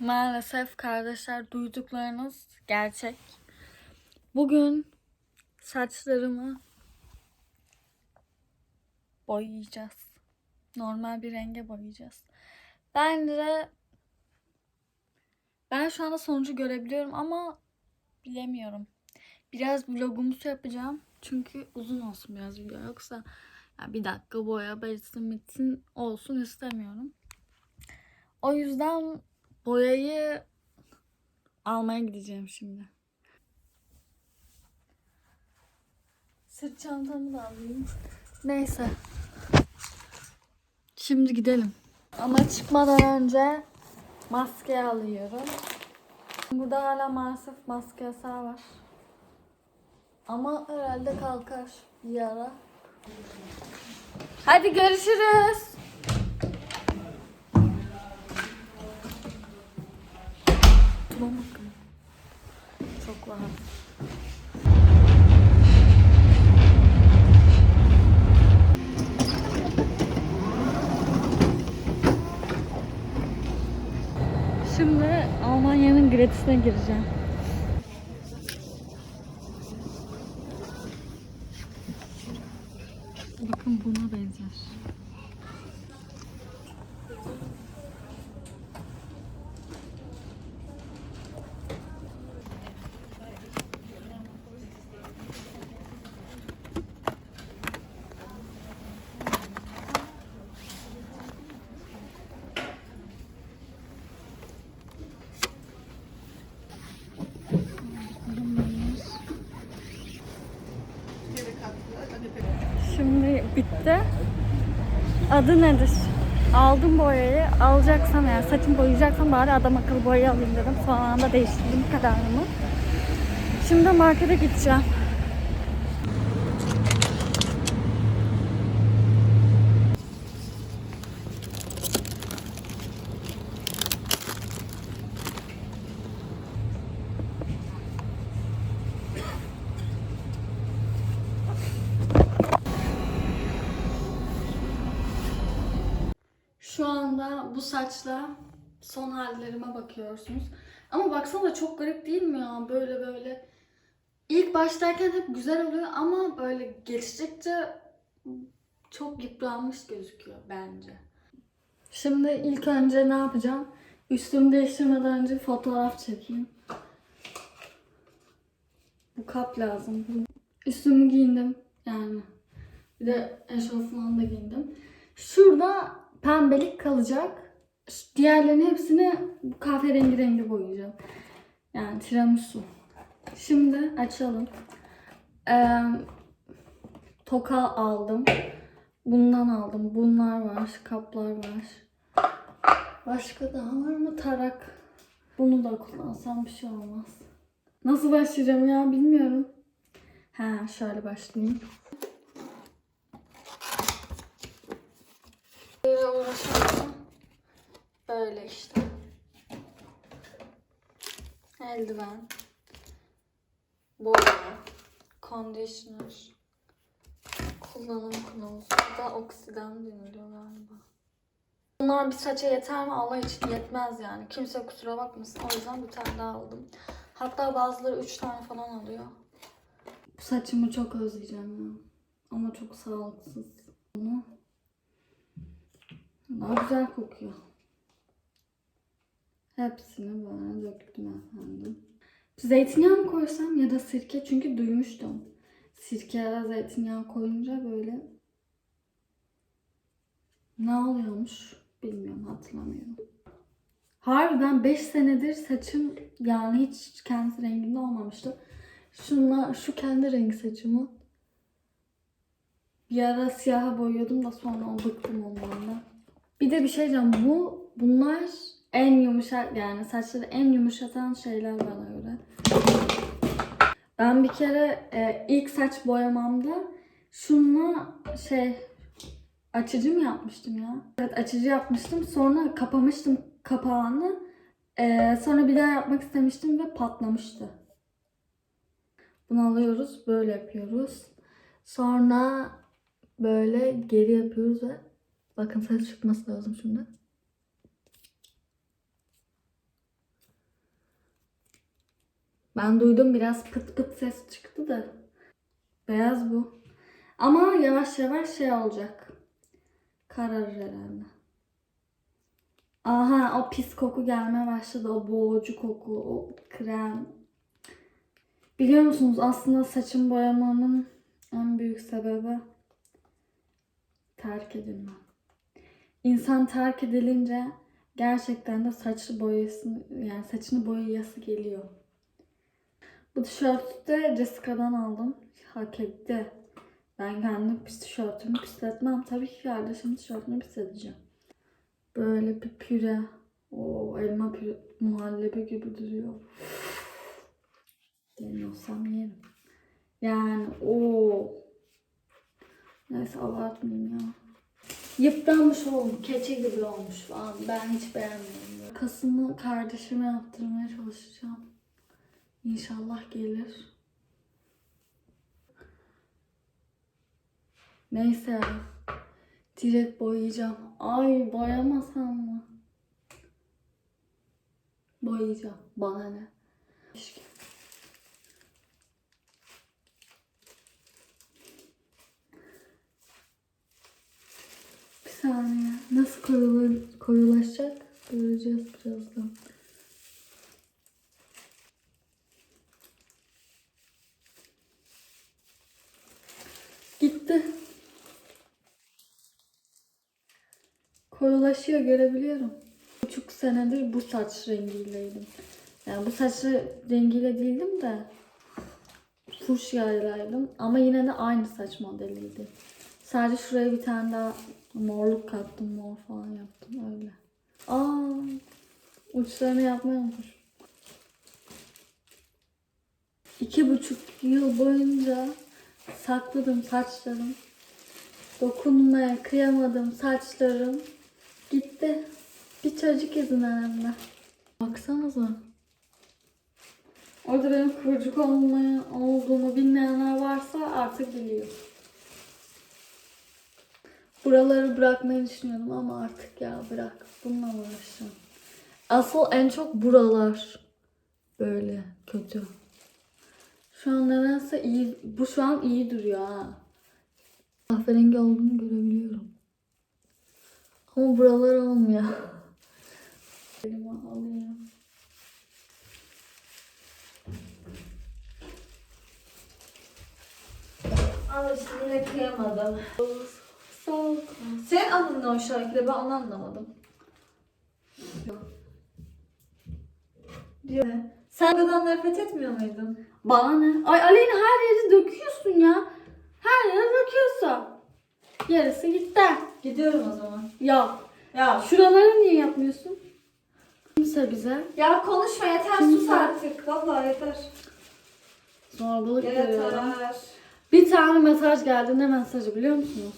Maalesef kardeşler duyduklarınız gerçek. Bugün saçlarımı boyayacağız. Normal bir renge boyayacağız. Bence ben şu anda sonucu görebiliyorum ama bilemiyorum. Biraz vlogumsu yapacağım. Çünkü uzun olsun biraz video. Yoksa ya bir dakika boya bitsin bitsin olsun istemiyorum. O yüzden boyayı almaya gideceğim şimdi. Sırt çantamı da alayım. Neyse. Şimdi gidelim. Ama çıkmadan önce maske alıyorum. Burada hala maalesef maske yasağı var. Ama herhalde kalkar bir ara. Hadi görüşürüz. Tuna bakın. Çok rahat. Şimdi Almanya'nın gratisine gireceğim. Bakın buna benzer. Şimdi bitti. Adı nedir? Aldım boyayı. Alacaksam eğer saçımı boyayacaksam bari adam akıllı boyayı alayım dedim. Son anda değiştirdim kararımı. Şimdi markete gideceğim. Saçla son hallerime bakıyorsunuz. Ama baksana çok garip değil mi ya? Böyle böyle. İlk baştayken hep güzel oluyor ama böyle geçtikçe çok yıpranmış gözüküyor bence. Şimdi ilk önce ne yapacağım? Üstümü değiştirmeden önce fotoğraf çekeyim. Bu kap lazım. Üstümü giyindim yani. Bir de eşofman da giyindim. Şurada pembelik kalacak. Diğerlerinin hepsini kahverengi rengi boyayacağım. Yani tiramisu. Şimdi açalım. Ee, toka aldım. Bundan aldım. Bunlar var. Kaplar var. Başka daha var mı? Tarak. Bunu da kullansam bir şey olmaz. Nasıl başlayacağım ya bilmiyorum. Ha şöyle başlayayım. Böyle uğraşıyorum. Böyle işte. Eldiven. Boya. Conditioner. Kullanım kılavuzu. Bu da oksidan deniliyor galiba. Bunlar bir saça yeter mi? Allah için yetmez yani. Kimse kusura bakmasın. O yüzden bir tane daha aldım. Hatta bazıları üç tane falan alıyor. Bu saçımı çok özleyeceğim ya. Ama çok sağlıksız. Bunu daha güzel kokuyor. Hepsini böyle döktüm efendim. Zeytinyağı mı koysam ya da sirke çünkü duymuştum. Sirke ya da zeytinyağı koyunca böyle ne oluyormuş bilmiyorum hatırlamıyorum. Harbiden 5 senedir saçım yani hiç kendi renginde olmamıştı. Şunla, şu kendi rengi saçımı bir ara siyaha boyuyordum da sonra bıktım onlardan. Bir de bir şey diyeceğim. Bu bunlar en yumuşak yani saçları en yumuşatan şeyler bana göre. Ben bir kere e, ilk saç boyamamda şununla şey açıcı mı yapmıştım ya? Evet açıcı yapmıştım. Sonra kapamıştım kapağını. E, sonra bir daha yapmak istemiştim ve patlamıştı. Bunu alıyoruz. Böyle yapıyoruz. Sonra böyle geri yapıyoruz ve bakın ses çıkması lazım şimdi. Ben duydum biraz pıt pıt ses çıktı da. Beyaz bu. Ama yavaş yavaş şey olacak. Kararır herhalde. Aha o pis koku gelmeye başladı. O boğucu koku, o krem. Biliyor musunuz aslında saçım boyamamın en büyük sebebi terk edilme. İnsan terk edilince gerçekten de saçı boyası yani saçını boyayası geliyor. Bu tişörtü de Jessica'dan aldım. Hak etti. Ben kendi pis tişörtümü pisletmem. Tabii ki kardeşim tişörtünü pisleteceğim. Böyle bir püre. O elma püre muhallebi gibi duruyor. Yemiyorsam yerim. Yani o. Neyse abartmayayım ya. Yıpranmış olmuş. Keçe gibi olmuş falan. Ben hiç beğenmiyorum. Kasımı kardeşime yaptırmaya çalışacağım. İnşallah gelir. Neyse. Direkt boyayacağım. Ay boyamasam mı? Boyayacağım. Bana ne? Keşke. Bir saniye. Nasıl koyulaşacak? Göreceğiz birazdan. Gitti. Koyulaşıyor görebiliyorum. Buçuk senedir bu saç rengiyleydim. Yani bu saç rengiyle değildim de fuşyaylaydım. Ama yine de aynı saç modeliydi. Sadece şuraya bir tane daha morluk kattım. Mor falan yaptım öyle. Aa, uçlarını yapmayı unutmuşum. İki buçuk yıl boyunca sakladım saçlarım. Dokunmaya kıyamadım saçlarım. Gitti. Bir çocuk yüzünden hem de. Baksanıza. Orada benim kıvırcık olmaya olduğumu bilmeyenler varsa artık biliyor. Buraları bırakmayı düşünüyordum ama artık ya bırak. Bununla uğraşacağım. Asıl en çok buralar böyle kötü. Şu an nedense iyi, bu şu an iyi duruyor ha. Kahverengi olduğunu görebiliyorum. Ama buralar olmuyor. Elime alayım. Ama şimdi yine kıyamadım. Senin anın ne o şarkıda ben onu anlamadım. Diyor. Sen buradan nefret etmiyor muydun? Bana ne? Ay Aleyna her yeri döküyorsun ya. Her yere döküyorsun. Yarısı gitti. Gidiyorum o zaman. Ya Ya. şuraları niye yapmıyorsun? Kimse bize Ya konuşma yeter sus artık. Vallahi yeter. zorbalık görüyorum. Yeter. Bir tane mesaj geldi. Ne mesajı biliyor musunuz?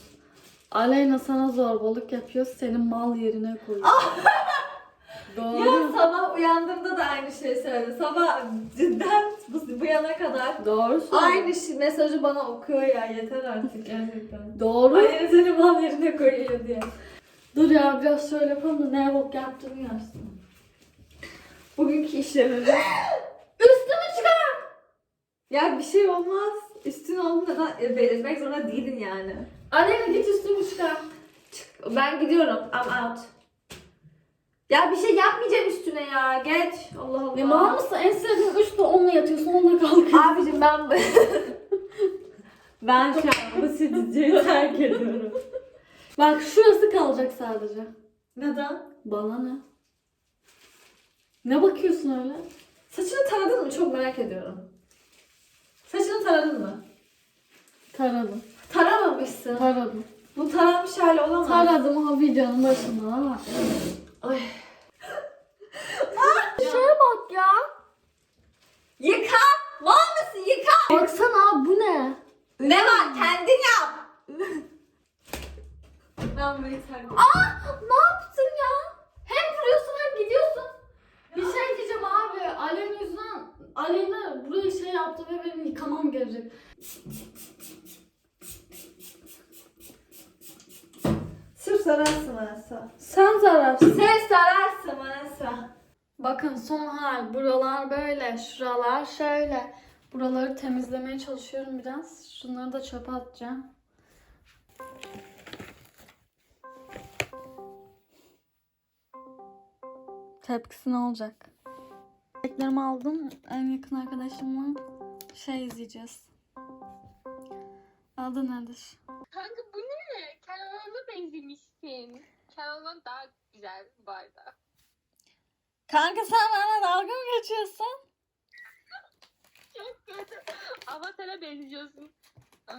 Aleyna sana zorbalık yapıyor. Senin mal yerine koyuyor. Doğru. Ya sabah uyandığımda da aynı şeyi söyledi. Sabah cidden bu, bu yana kadar Doğru aynı şey, mesajı bana okuyor ya yeter artık gerçekten. Doğru. Ay seni mal yerine koyuyor diye. Dur ya biraz şöyle yapalım da ne bok yaptığını görsün. Bugünkü işlemimiz. Üstümü çıkar. Ya bir şey olmaz. Üstün olmadan e, belirtmek zorunda değildin yani. Aleyna git üstümü çıkar. Çık. Ben gidiyorum. I'm out. Ya bir şey yapmayacağım üstüne ya. Geç. Allah Allah. Ne mal mısın? En sevdiğin üstte onunla yatıyorsun onunla kalkıyorsun. Abicim ben ben şu an bu stüdyoyu terk ediyorum. Bak şurası kalacak sadece. Neden? Bana ne? Ne bakıyorsun öyle? Saçını taradın mı? Çok merak ediyorum. Saçını taradın mı? Taradım. Taramamışsın. Taradım. Bu taranmış hali olamaz. Taradım ha videonun başında ama. Ay. Şuraya bak ya. Yıka! Mal mısın? Yıka! Baksana bu ne? Ne var? Kendin yap! ben terk ediyorum. Aa ne yaptın ya? Hem vuruyorsun hem gidiyorsun. Bir şey diyeceğim abi. Aleyna yüzünden Aleyna burayı şey yaptı ve benim yıkamam gerekecek. Sırf zararsın Elsa. Sen zararsın. Bakın son hal. Buralar böyle. Şuralar şöyle. Buraları temizlemeye çalışıyorum biraz. Şunları da çöpe atacağım. Tepkisi ne olacak? Beklerimi aldım. En yakın arkadaşımla şey izleyeceğiz. Adı nedir? Kanka bu ne? Kenan'a benzemişsin. Kenan'dan daha güzel bu arada. Kanka sen bana dalga mı geçiyorsun? Çok kötü. Avatar'a benziyorsun. Aa,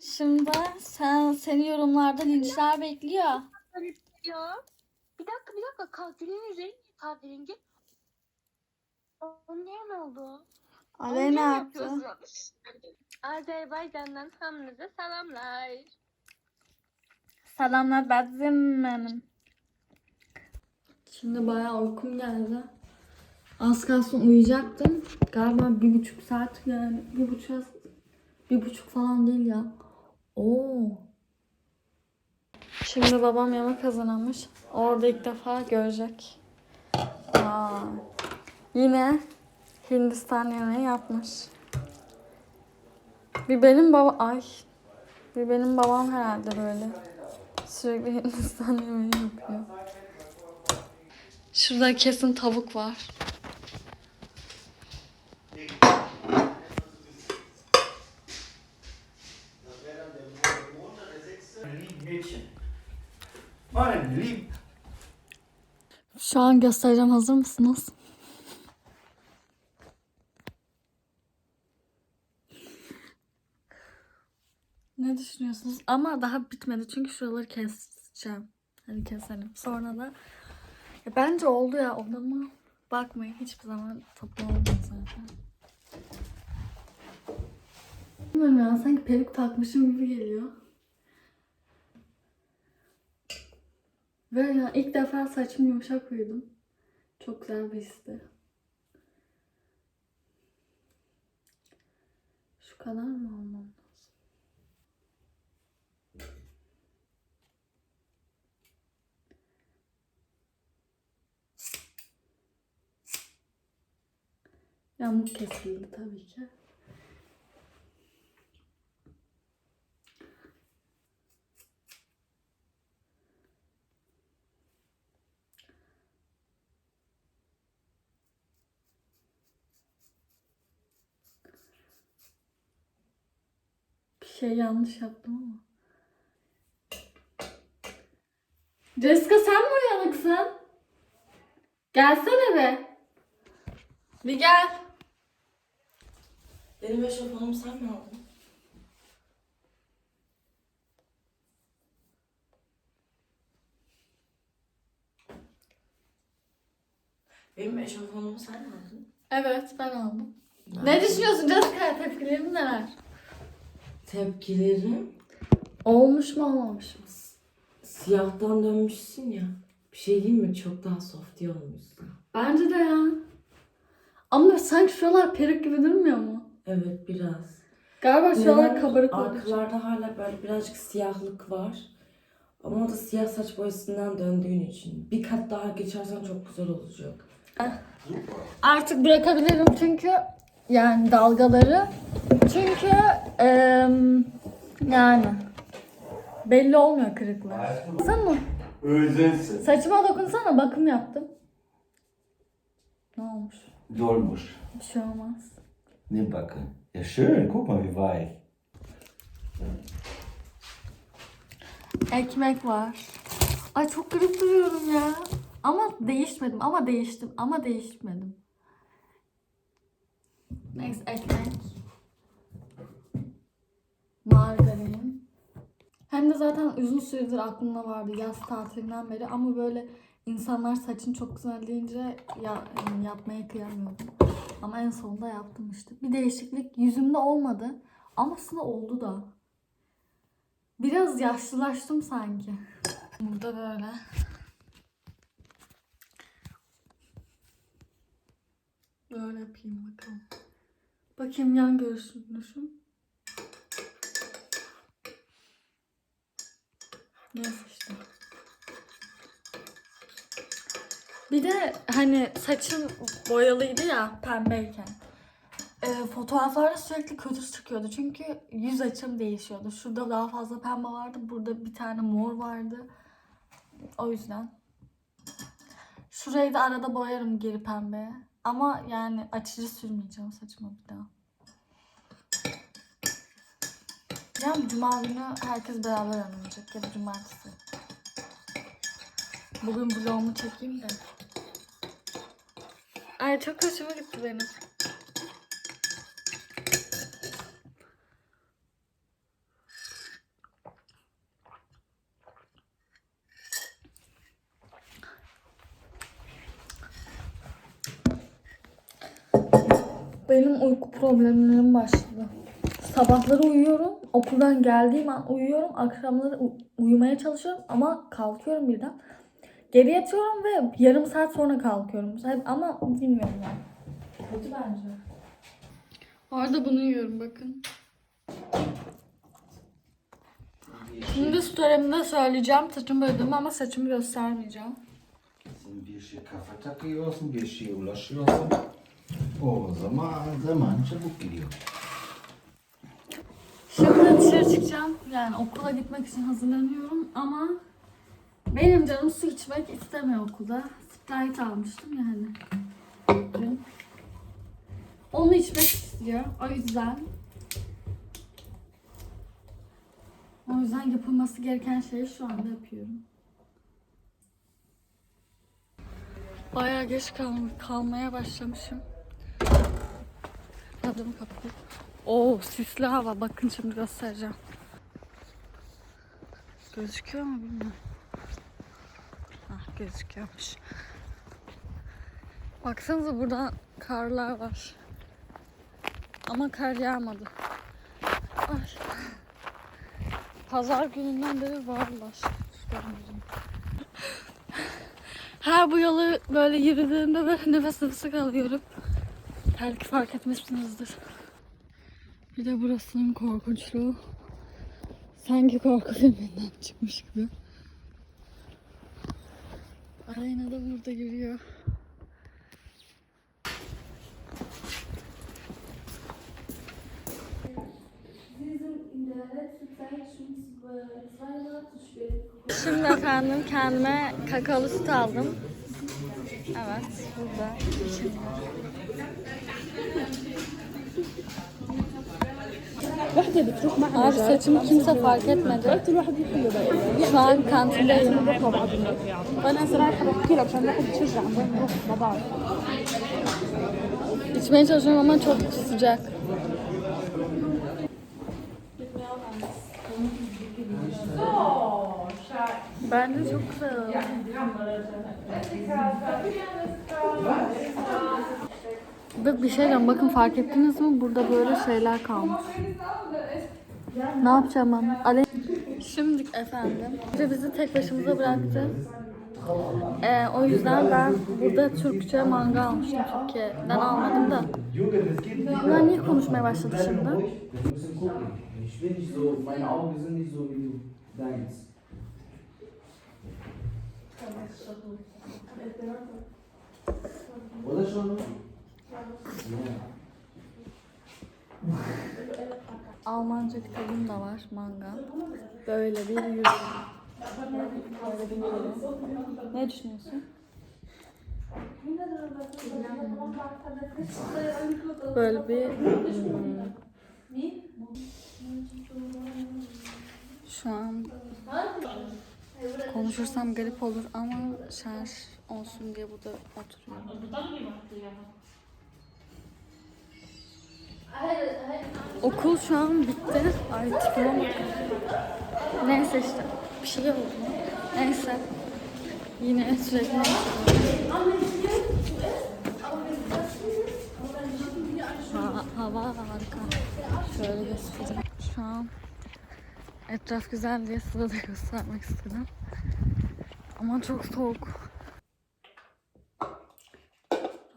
Şimdi sen seni yorumlarda linçler bekliyor. Ya. Bir dakika bir dakika. Kahvenin rengi kahverengi. O ne oldu? Aleyna yaptı. Azerbaycan'dan hamınıza selamlar. Selamlar Bedzim benim. Şimdi bayağı uykum geldi. Az kalsın uyuyacaktım. Galiba bir buçuk saat yani bir buçuk bir buçuk falan değil ya. Oo. Şimdi babam yemek hazırlamış. Orada ilk defa görecek. Aa. Yine Hindistan yemeği yapmış. Bir benim baba ay. Bir benim babam herhalde böyle. Sürekli Hindistan yemeği yapıyor. Şurada kesin tavuk var. Şu an göstereceğim. Hazır mısınız? Ne düşünüyorsunuz? Ama daha bitmedi çünkü şuraları keseceğim. Hadi keselim. Sonra da ya bence oldu ya odama bakmayın hiçbir zaman toplu olmuyor zaten. Bilmiyorum ya sanki peruk takmışım gibi geliyor. Ve ya ilk defa saçımı yumuşak uyudum. Çok güzel bir histi. Şu kadar mı almam Yamuk kesildi tabii ki. Bir şey yanlış yaptım ama. Jessica sen mi uyanıksın? Gelsene be. Bir gel. Benim eşofmanımı sen mi aldın? Benim eşofmanımı sen mi aldın? Evet ben aldım. Ne düşünüyorsun Jessica? Tepkilerin neler? Tepkilerim Olmuş mu olmamış mı? siyahtan dönmüşsün ya. Bir şey diyeyim mi? Çok daha soft olmuşsun. Bence de ya. Ama sanki şuralar peruk gibi durmuyor mu? Evet biraz. Galiba şuralar Neden? kabarık için. Arkalarda hala böyle birazcık siyahlık var. Ama o da siyah saç boyasından döndüğün için. Bir kat daha geçersen çok güzel olacak. Artık bırakabilirim çünkü yani dalgaları. Çünkü em, yani belli olmuyor kırıklar. Sen mı? Özensin. Saçıma dokunsana bakım yaptım. Ne olmuş? Dolmuş. Bir şey olmaz. Ne bakın. Ja schön, guck mal wie weich. Ekmek var. Ay çok garip duruyorum ya. Ama değişmedim ama değiştim ama değişmedim. Neyse ekmek. Margarin. Hem de zaten uzun süredir aklımda vardı yaz tatilinden beri ama böyle insanlar saçın çok güzel deyince ya, yapmaya kıyamıyordum. Ama en sonunda yaptım işte. Bir değişiklik yüzümde olmadı ama aslında oldu da. Biraz yaşlılaştım sanki. Burada böyle. Böyle yapayım bakalım. Bakayım yan görüşüm. Neyse işte. Bir de hani saçım boyalıydı ya pembeyken. Ee, fotoğraflarda sürekli kötü çıkıyordu. Çünkü yüz açım değişiyordu. Şurada daha fazla pembe vardı. Burada bir tane mor vardı. O yüzden. Şurayı da arada boyarım geri pembeye. Ama yani açıcı sürmeyeceğim saçıma bir daha. Yani cuma günü herkes beraber oynayacak ya da cumartesi. Bugün vlogumu çekeyim de. Ay çok hoşuma gitti benim. Benim uyku problemlerim başladı. Sabahları uyuyorum. Okuldan geldiğim an uyuyorum. Akşamları uyumaya çalışıyorum ama kalkıyorum birden. Geri yatıyorum ve yarım saat sonra kalkıyorum. Ama bilmiyorum yani. Kötü bence. Arada bunu yiyorum bakın. Şimdi story'imde söyleyeceğim. Saçımı boyadım ama saçımı göstermeyeceğim. Sen bir şey kafa takıyorsun, bir şey ulaşıyorsun. O zaman zaman çabuk gidiyor. Şimdi dışarı çıkacağım. Yani okula gitmek için hazırlanıyorum ama benim canım su içmek istemiyor okulda. Sprite almıştım yani. Dün. Onu içmek istiyor. O yüzden o yüzden yapılması gereken şeyi şu anda yapıyorum. Bayağı geç kal kalmaya başlamışım. Adımı kapalı. Oo sisli hava. Bakın şimdi göstereceğim. Gözüküyor mu bilmiyorum. Ah gözüküyormuş. Baksanıza burada karlar var. Ama kar yağmadı. Ay. Pazar gününden beri varlar. Her bu yolu böyle yürüdüğümde böyle nefes nefese kalıyorum. Belki fark etmişsinizdir. Bir de burasının korkunçluğu. Sanki korku filminden çıkmış gibi. Aleyna da burada yürüyor. Şimdi efendim kendime kakaolu süt aldım. Evet, burada. Abi saçımı kimse fark etmedi. Şu an kantindeyim. وانا هسه رايحه بحكي له عشان الواحد يشجع وين نروح مع بعض İçmeye çalışıyorum ama çok sıcak. Bence çok güzel Bak bir şey diyeceğim. Bakın fark ettiniz mi? Burada böyle şeyler kalmış. Ne yapacağım ben? Ale Şimdi efendim. Ve bizi tek başımıza bıraktı. Ee, o yüzden ben burada Türkçe manga almıştım. Türkiye'den almadım da. Ben niye konuşmaya başladı şimdi? Oder schon? Almanca kitabım da var manga. Böyle bir yüz. Ne düşünüyorsun? Böyle bir hmm, şu an konuşursam garip olur ama şarj olsun diye burada oturuyorum. Okul şu an bitti. Tipime bak. Neyse işte. Bir şey oldu. Neyse. Yine sürekli ha, hava harika. Şöyle göstereyim. Şu an etraf güzel diye size göstermek istedim. Ama çok soğuk.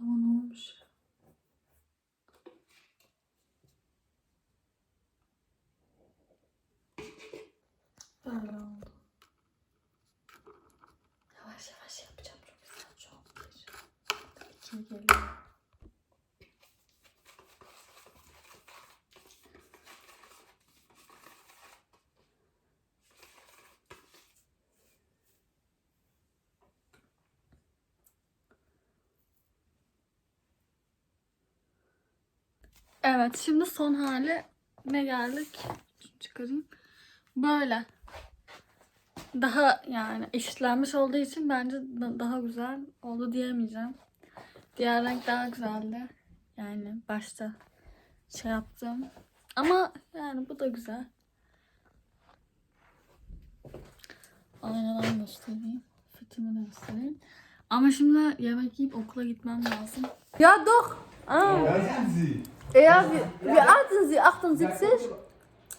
Ama ne olmuş? Böyle oldu. Yavaş yavaş yapacağım çok güzel çok. Evet şimdi son hali ne geldik? Çıkarayım. Böyle. Daha yani eşitlenmiş olduğu için bence da- daha güzel oldu diyemeyeceğim. Diğer renk daha güzeldi. Yani başta şey yaptım. Ama yani bu da güzel. Aynadan göstereyim. Fitimi de göstereyim. Ama şimdi yemek yiyip okula gitmem lazım. Ja, doch. Ah. Ja, wie, wie alt sind Sie? 78?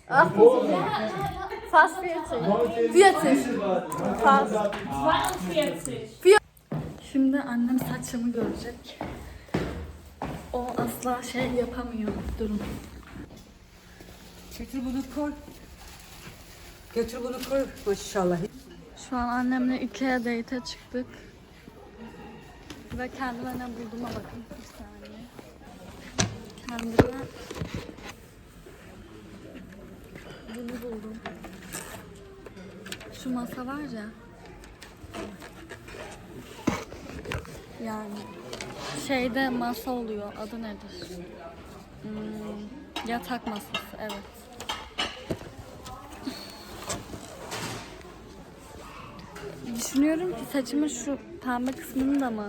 78. Fast 40. 40. Fast. Şimdi annem saçımı görecek. O asla şey yapamıyor durum. Götür bunu koy. Götür bunu koy maşallah. Şu an annemle Ikea date'e çıktık. Ve kendime ne bulduğuma bakın. Bir saniye. Kendime bunu buldum. Şu masa var ya. Yani şeyde masa oluyor. Adı nedir? Hmm, yatak masası. Evet. Düşünüyorum ki saçımın şu pembe kısmını da mı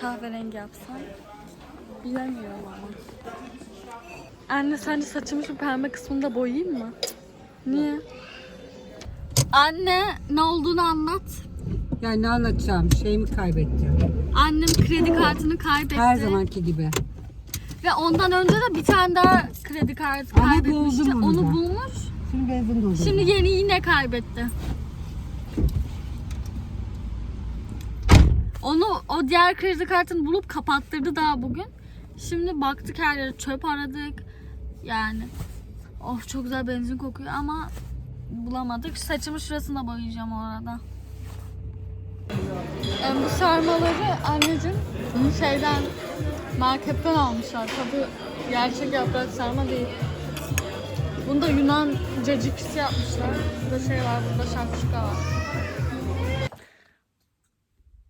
kahverengi yapsam? Bilemiyorum ama. Anne sence saçımın şu pembe kısmını da boyayayım mı? Niye? Anne ne olduğunu anlat. Yani ne anlatacağım? Şeyimi kaybettim. Annem kredi kartını kaybetti. Her zamanki gibi. Ve ondan önce de bir tane daha kredi kartı Ama kaybetmişti. buldum onu Onu bulmuş. Şimdi benzin doldurdum. Şimdi yeni yine kaybetti. Onu o diğer kredi kartını bulup kapattırdı daha bugün. Şimdi baktık her yere çöp aradık. Yani of çok güzel benzin kokuyor ama bulamadık. Saçımı şurasına boyayacağım o arada. E, bu sarmaları anneciğim şeyden marketten almışlar. Tabi gerçek yaprak sarma değil. Bunda Yunan cacıkisi yapmışlar. Burada şey var, burada şakşuka var.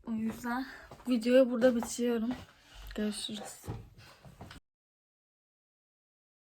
O yüzden videoyu burada bitiriyorum. Görüşürüz.